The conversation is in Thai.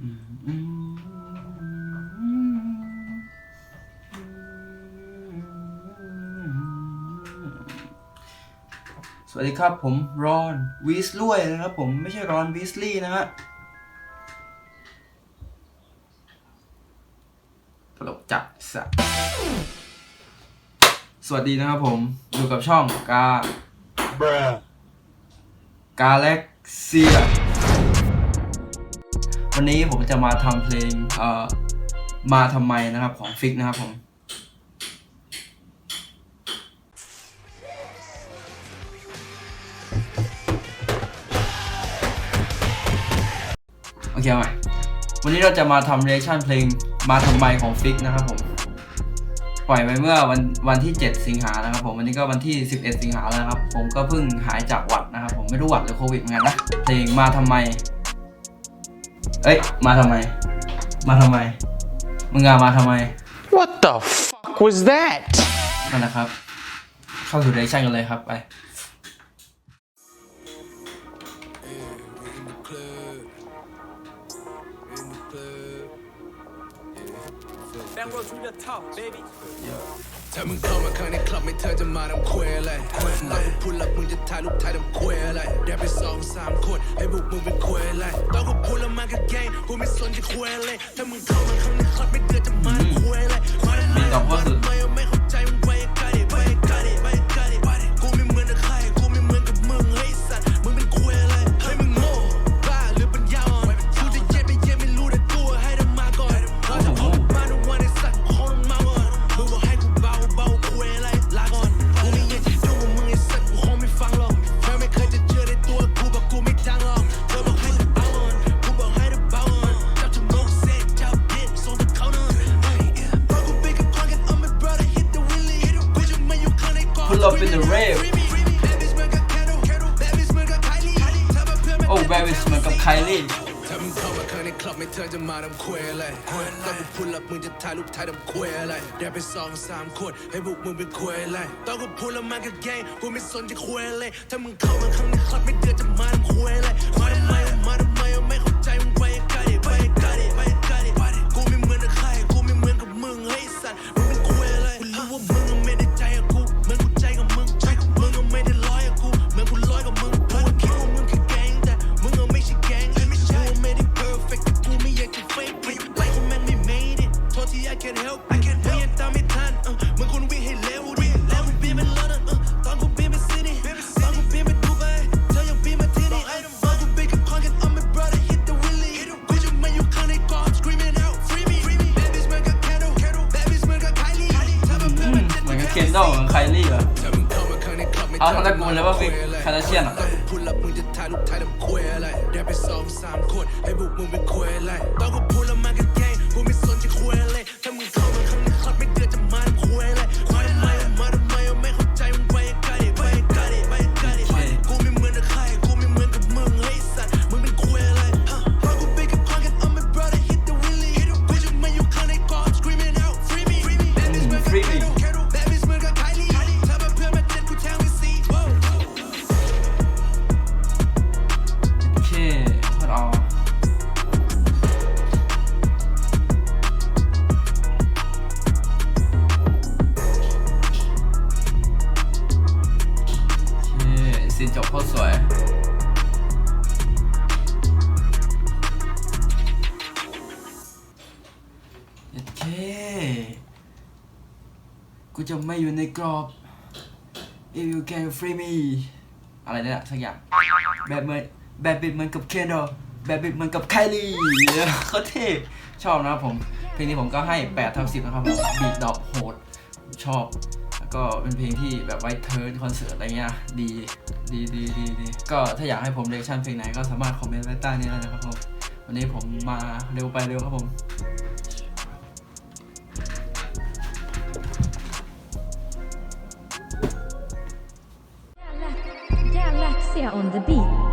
สวัสดีครับผมรอนวีสลุยนะครับผมไม่ใช่รอนวีสลี่นะฮะตลกจัดสัสวัสดีนะครับผมอยู่กับช่องกา Bruh. กาแล็กเซีย วันนี้ผมจะมาทำเพลงเอ่อมาทำไมนะครับของฟิกนะครับผมโอเคเอาใหมวันนี้เราจะมาทำเรีแอคชั่นเพลงมาทำไมของฟิกนะครับผมปล่อยไปเมื่อวันวันที่ 7 สิงหานะครับผมวันนี้ก็วันที่ 11 สิงหาแล้วครับ ผมก็เพิ่งหายจากหวัดนะครับ ผมไม่รู้หวัดหรือโควิดเหมือนกันนะเพลงมาทำไม เอ้ย มาทำไม มาทำไม มึงอะมาทำไม What the fuck was that? นั่นแหละครับ เข้าสู่เรีแอคชั่นกันเลยครับไป Back road to the top, baby. ถ้ามึงเข้ามาข้างในคลับไม่เธอจะมาทำเควอะไรต้องกูพูดลับมึงจะถ่ายรูปถ่ายทำเควอะไรเดี๋ยวไปสองสามคนให้พวกมึงเป็นเควอะไรต้องกูพูดแล้วมากับแกงกูไม่สนจะเควอะไรถ้ามึงเข้ามาข้างในคลับไม่เธอจะมาทำเควอะไรมาทำไมมีสองข้อสุดไม่ สเหมือนถ้ามึงเข้ามาข้างในคลับไม่เธอจะมาทำเควอะไรต้องกูพูดลับมึงจะถ่ายรูปถ่ายทำควอะไรได้ไปสองสามคนให้พวกมึงเป็นควอะไรต้องกูพูดแล้วมากับแกงกูไม่สนจะควอะไรถ้ามึงเข้ามาข้างในคลับไม่เธอจะมาทำควอะไรมาทำไมมาทำไมไม่ I can't help it มึงยังตามไม่ทันเออมึงคนวิ่งให้เร็วดิแล้วกูบินไปลอนดอนเออตอนกูบินไปซิดนีย์ตอนกูบินไปดูไบเธอยังบินมาที่นี่ตอนกูบินกับคอนกัน I'm a brother hit the wheelie กูจะมาอยู่ข้างในกอง screaming out free me babies เหมือนกับ candle babies เหมือนกับ Kylie ถ้าเป็นเพื่อนมันจะเหมือนกับเคนดอลกับไคลี่เหรอถ้ามึงเข้ามาข้างในคลับไม่เอาทั้งตระกูลเลยว่าฟิกคาราเชียนอะต้องกูพูดลับมึงจะถ่ายรูปถ่ายทำเควอะไรเดี๋ยวไปสองสามคนให้พวกมึงเป็นเควอะไร ซีนจบโคตรสวย โอเค กูจะไม่อยู่ในกรอบ if you can free me อะไรเนี่ยสักอย่าง แบบเหมือนแบบบิดเหมือนกับเคนดอแบบบิดเหมือนกับไคลี่เขาเท่ชอบนะครับผม เพลงนี้ผมก็ให้8ทับ10นะครับผมบีดดอกโหดชอบ ก็เป็นเพลงที่แบบไว้เทิร์นคอนเสิร์ตอะไรเงี้ยดีดีดีดีดีก็ถ้าอยากให้ผมเรียกชั่นเพลงไหนก็สามารถคอมเมนต์ไว้ใต้นี้ได้นะครับผมวันนี้ผมมาเร็วไปเร็วครับผม Galaxia on the beat